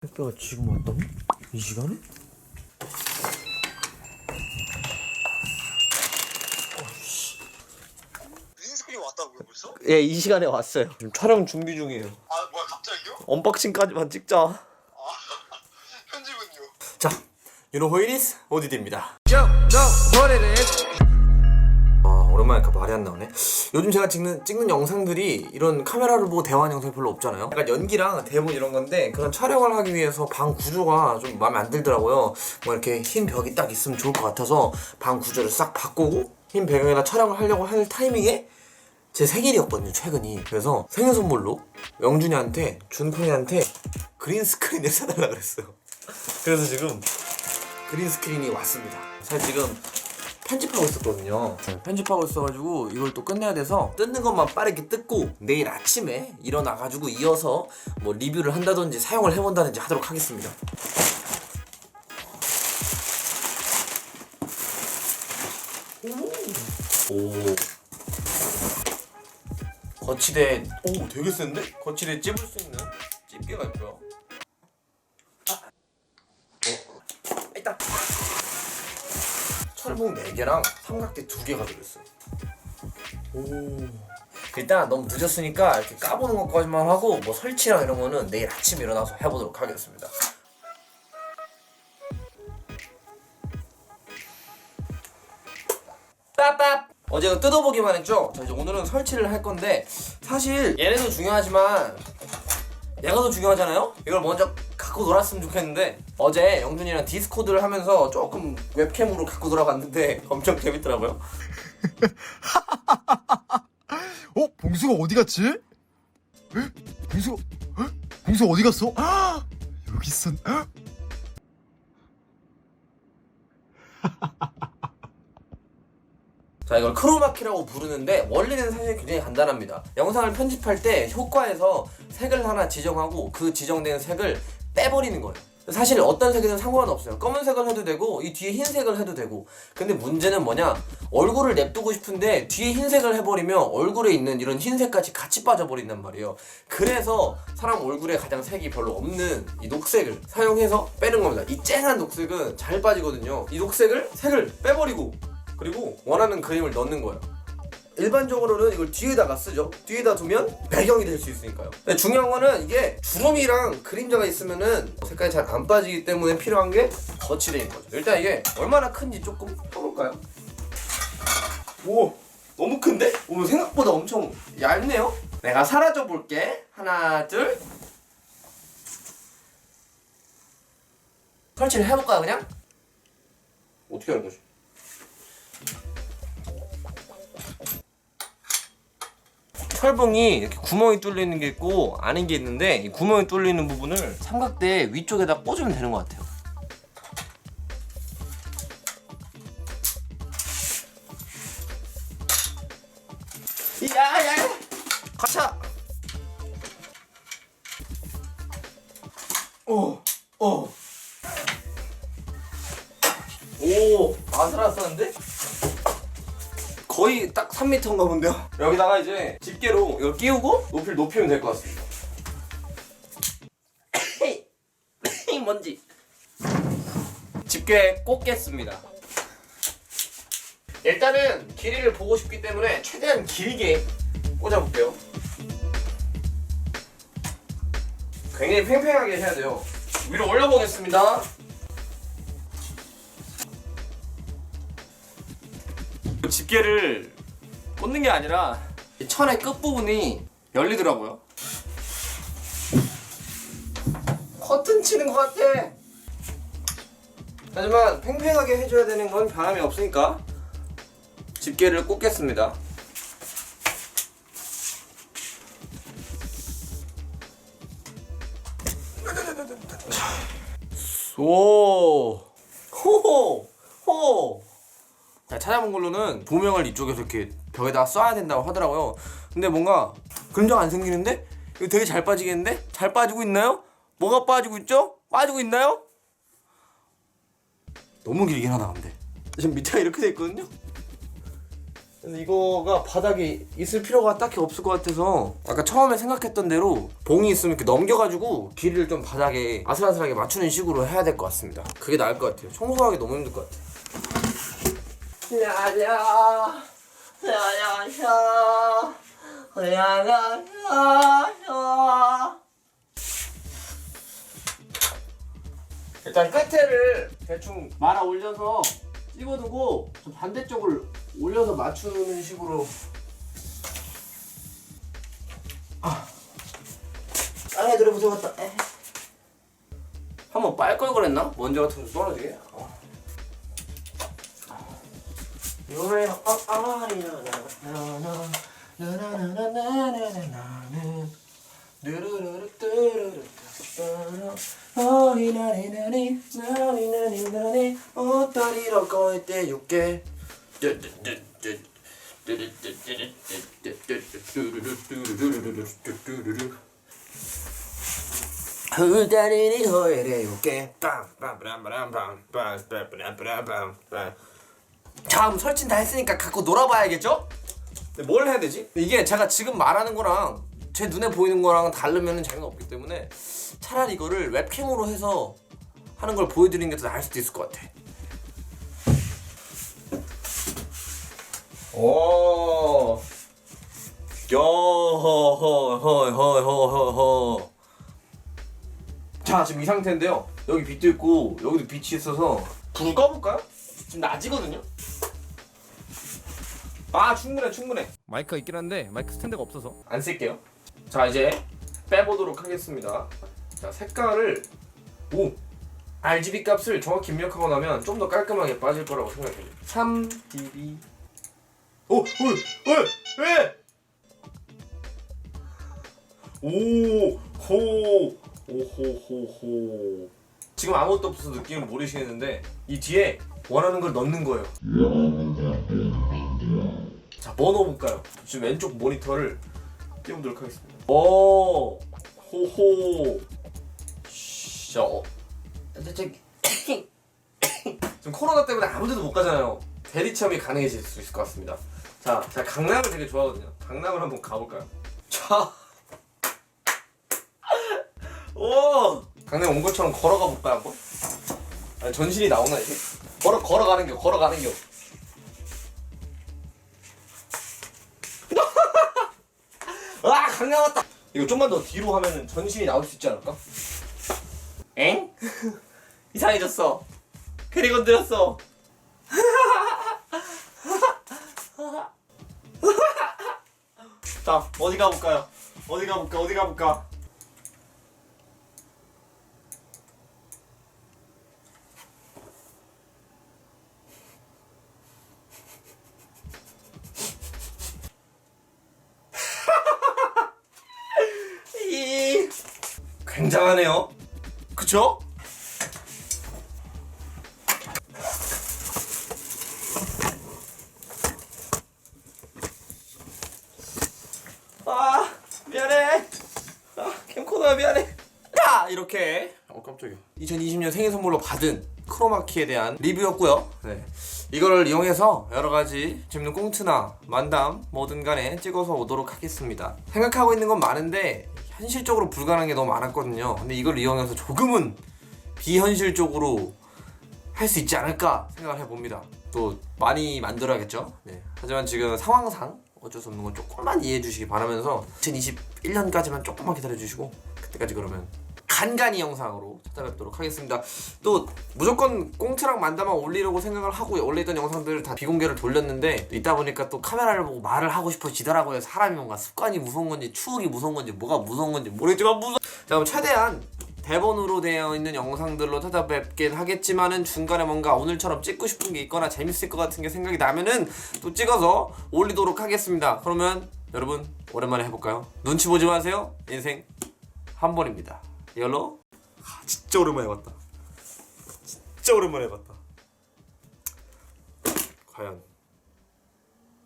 택배가 지금 왔다고? 이 시간에? 린스크린 왔다고요 벌써? 예, 이 시간에 왔어요. 지금 촬영 준비 중이에요. 아 뭐야 갑자기요? 언박싱까지만 찍자. 편집은요? 자, you know who it is? 오디디입니다. 아, 오랜만에 그 말이 안 나오네. 요즘 제가 찍는 찍는 영상들이 이런 카메라를 보고 대화하는 영상이 별로 없잖아요. 약간 연기랑 대본 이런 건데 그런 촬영을 하기 위해서 방 구조가 좀 마음에 안 들더라고요. 뭐 이렇게 흰 벽이 딱 있으면 좋을 것 같아서 방 구조를 싹 바꾸고 흰 배경에다 촬영을 하려고 할 타이밍에 제 생일이었거든요 최근이 그래서 생일 선물로 영준이한테 준콩이한테 그린 스크린을 사달라 그랬어요 그래서 지금 그린 스크린이 왔습니다 사실 지금 편집하고 있었거든요. 편집하고 있어가지고 이걸 또 끝내야 돼서 뜯는 것만 빠르게 뜯고 내일 아침에 일어나가지고 이어서 뭐 리뷰를 한다든지 사용을 해본다든지 하도록 하겠습니다. 오. 거치대 오 되게 센데? 거치대 찝을 수 있는 집게가 있고요 철봉 4개랑 삼각대 2개가 들어있어요 오 일단 너무 늦었으니까 이렇게 까보는 것까지만 하고 뭐 설치랑 이런 거는 내일 아침에 일어나서 해보도록 하겠습니다 빠빠 어제 는 뜯어보기만 했죠? 자 이제 오늘은 설치를 할 건데 사실 얘네도 중요하지만 얘가 더 중요하잖아요? 이걸 먼저 갖고 놀았으면 좋겠는데 어제 영준이랑 디스코드를 하면서 조금 웹캠으로 갖고 돌아갔는데 엄청 재밌더라고요 어? 봉수가 어디 갔지? 에? 봉수가 에? 봉수가 어디 갔어? 아! 여기 있었 아! 자 이걸 크로마키라고 부르는데 원리는 사실 굉장히 간단합니다 영상을 편집할 때 효과에서 색을 하나 지정하고 그 지정된 색을 빼버리는 거예요. 사실 어떤 색이든 상관없어요. 검은색을 해도 되고 이 뒤에 흰색을 해도 되고. 근데 문제는 뭐냐? 얼굴을 냅두고 싶은데 뒤에 흰색을 해버리면 얼굴에 있는 이런 흰색까지 같이 빠져버린단 말이에요. 그래서 사람 얼굴에 가장 색이 별로 없는 이 녹색을 사용해서 빼는 겁니다. 이 쨍한 녹색은 잘 빠지거든요. 이 녹색을 색을 빼버리고 그리고 원하는 그림을 넣는 거예요. 일반적으로는 이걸 뒤에다가 쓰죠. 뒤에다 두면 배경이 될 수 있으니까요. 근데 중요한 거는 이게 주름이랑 그림자가 있으면은 색깔이 잘 안 빠지기 때문에 필요한 게 거치대인 거죠. 일단 이게 얼마나 큰지 조금 펴볼까요? 오, 너무 큰데? 오, 생각보다 엄청 얇네요. 내가 사라져 볼게. 하나, 둘. 설치를 해볼까요, 그냥? 어떻게 하는 거지? 철봉이 이렇게 구멍이 뚫리는 게 있고 아닌 게 있는데 이 구멍이 뚫리는 부분을 삼각대 위쪽에다 꽂으면 되는 것 같아요. 야야 가차. 거의 딱 3m인가 본데요. 여기다가 이제 집게로 이걸 끼우고 높이를 높이면 될 것 같습니다. 헤이 먼지. 집게 꽂겠습니다. 일단은 길이를 보고 싶기 때문에 최대한 길게 꽂아볼게요. 굉장히 팽팽하게 해야 돼요. 위로 올려보겠습니다. 집게를 꽂는 게 아니라 이 천의 끝부분이 열리더라고요. 커튼 치는 것 같아. 하지만 팽팽하게 해줘야 되는 건 변함이 없으니까 집게를 꽂겠습니다. 오, 호호, 호. 자, 찾아본 걸로는 조명을 이쪽에서 이렇게 벽에다가 쏴야 된다고 하더라고요. 근데 뭔가 그림자가 안 생기는데? 이거 되게 잘 빠지겠는데? 잘 빠지고 있나요? 뭐가 빠지고 있죠? 빠지고 있나요? 너무 길긴 하다 근데 지금 밑에가 이렇게 돼 있거든요? 그래서 이거가 바닥에 있을 필요가 딱히 없을 것 같아서 아까 처음에 생각했던 대로 봉이 있으면 이렇게 넘겨가지고 길이를 좀 바닥에 아슬아슬하게 맞추는 식으로 해야 될 것 같습니다. 그게 나을 것 같아요. 청소하기 너무 힘들 것 같아요. 야야 야 야야 야 야야야 일단 끝에를 대충 말아 올려서 찍어두고 저 반대쪽을 올려서 맞추는 식으로. 아. 안에 들어 부족했다 한번 빨 걸 그랬나? 먼지 같은 거 떨어지게 夢のあありなななななななななななルルルルトゥルルトゥルおいなになになになになにおたりろこえてゆけででででででででででででトゥルルトゥルルルルルトゥルルル二人に吠えれよけバンバンバンバンバンバンバンバンバンバンバンバン 자 그럼 설친 다 했으니까 갖고 놀아봐야겠죠? 근데 뭘 해야 되지? 이게 제가 지금 말하는 거랑 제 눈에 보이는 거랑은 다르면 재미가 없기 때문에 차라리 이거를 웹캠으로 해서 하는 걸 보여드리는 게 더 나을 수도 있을 것 같아. 오, 여허허허허허허. 자 지금 이 상태인데요. 여기 빛도 있고 여기도 빛이 있어서 불을 꺼볼까요? 지금 낮이거든요. 아 충분해 충분해. 마이크가 있긴 한데 마이크 스탠드가 없어서 안 쓸게요. 자 이제 빼보도록 하겠습니다. 자 색깔을 오 RGB 값을 정확히 입력하고 나면 좀 더 깔끔하게 빠질 거라고 생각해요. 3 dB. 오, 오, 왜, 왜? 오, 호, 오호호호. 지금 아무것도 없어서 느낌을 모르시겠는데 이 뒤에 원하는 걸 넣는 거예요. 자, 뭐 넣어볼까요? 지금 왼쪽 모니터를 띄워보도록 하겠습니다. 오, 호호. 자, 어, 지금 코로나 때문에 아무데도 못 가잖아요. 대리 체험이 가능해질 수 있을 것 같습니다. 자, 제가 강남을 되게 좋아하거든요. 강남을 한번 가볼까요? 자, 오, 강남 온 것처럼 걸어가 볼까요 한번? 아니, 전신이 나오나 이게? 걸어 걸어가는 겨, 걸어가는 겨. 강남 왔다. 이거 좀만 더 뒤로 하면은 전신이 나올 수 있지 않을까? 엥? 이상해졌어. 캐리 건드렸어. 자, 어디 가볼까요? 어디 가볼까? 어디 가볼까? 이 굉장하네요. 그쵸? 아 미안해. 아 캠코더가 미안해. 야 이렇게. 어 깜짝이야. 2020년 생일 선물로 받은 크로마키에 대한 리뷰였고요. 네. 이걸 이용해서 여러 가지 재밌는 꽁트나 만담 뭐든 간에 찍어서 오도록 하겠습니다. 생각하고 있는 건 많은데 현실적으로 불가능한 게 너무 많았거든요. 근데 이걸 이용해서 조금은 비현실적으로 할 수 있지 않을까 생각을 해봅니다. 또 많이 만들어야겠죠. 네. 하지만 지금 상황상 어쩔 수 없는 건 조금만 이해해 주시기 바라면서 2021년까지만 조금만 기다려 주시고 그때까지 그러면 간간히 영상으로 찾아뵙도록 하겠습니다. 또 무조건 꽁트랑 만담만 올리려고 생각을 하고 원래 있던 영상들을 다 비공개를 돌렸는데 있다 보니까 또 카메라를 보고 말을 하고 싶어지더라고요. 사람이 뭔가 습관이 무서운 건지 추억이 무서운 건지 뭐가 무서운 건지 모르겠지만 무서. 자 그럼 최대한 대본으로 되어 있는 영상들로 찾아뵙긴 하겠지만은 중간에 뭔가 오늘처럼 찍고 싶은 게 있거나 재밌을 것 같은 게 생각이 나면은 또 찍어서 올리도록 하겠습니다. 그러면 여러분 오랜만에 해볼까요? 눈치 보지 마세요. 인생 한 번입니다. 이걸로 아, 진짜 오랜만에 해봤다. 진짜 오랜만에 해봤다. 과연